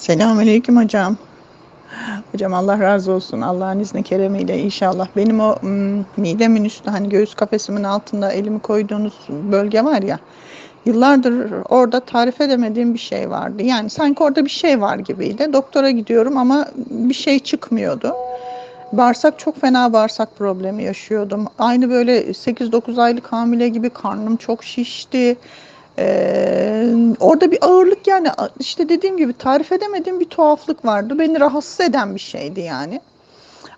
Selamünaleyküm hocam. Hocam Allah razı olsun. Allah'ın izni keremiyle inşallah. Benim o mm, midemin üstü hani göğüs kafesimin altında elimi koyduğunuz bölge var ya. Yıllardır orada tarif edemediğim bir şey vardı. Yani sanki orada bir şey var gibiydi. Doktora gidiyorum ama bir şey çıkmıyordu. Bağırsak çok fena bağırsak problemi yaşıyordum. Aynı böyle 8-9 aylık hamile gibi karnım çok şişti. Ee, orada bir ağırlık yani işte dediğim gibi tarif edemediğim bir tuhaflık vardı. Beni rahatsız eden bir şeydi yani.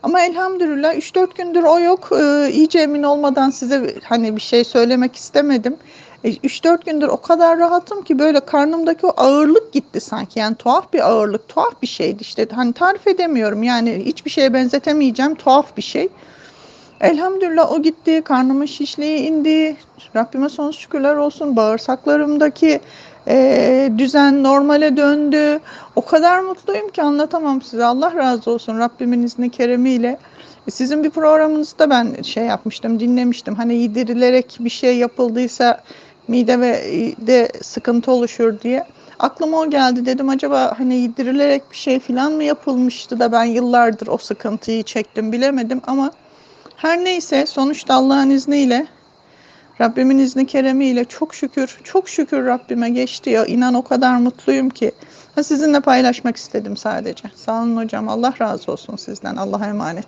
Ama elhamdülillah 3-4 gündür o yok. Ee, iyice emin olmadan size hani bir şey söylemek istemedim. 3-4 gündür o kadar rahatım ki böyle karnımdaki o ağırlık gitti sanki. Yani tuhaf bir ağırlık, tuhaf bir şeydi işte. Hani tarif edemiyorum yani hiçbir şeye benzetemeyeceğim tuhaf bir şey. Elhamdülillah o gitti, karnımın şişliği indi. Rabbime sonsuz şükürler olsun. Bağırsaklarımdaki e, düzen normale döndü. O kadar mutluyum ki anlatamam size. Allah razı olsun Rabbimin izni keremiyle. Sizin bir programınızda ben şey yapmıştım, dinlemiştim. Hani yedirilerek bir şey yapıldıysa mide ve de sıkıntı oluşur diye. Aklıma o geldi dedim acaba hani yedirilerek bir şey falan mı yapılmıştı da ben yıllardır o sıkıntıyı çektim bilemedim ama her neyse sonuçta Allah'ın izniyle Rabbimin izni keremiyle çok şükür çok şükür Rabbime geçti ya inan o kadar mutluyum ki sizinle paylaşmak istedim sadece. Sağ olun hocam Allah razı olsun sizden Allah'a emanet.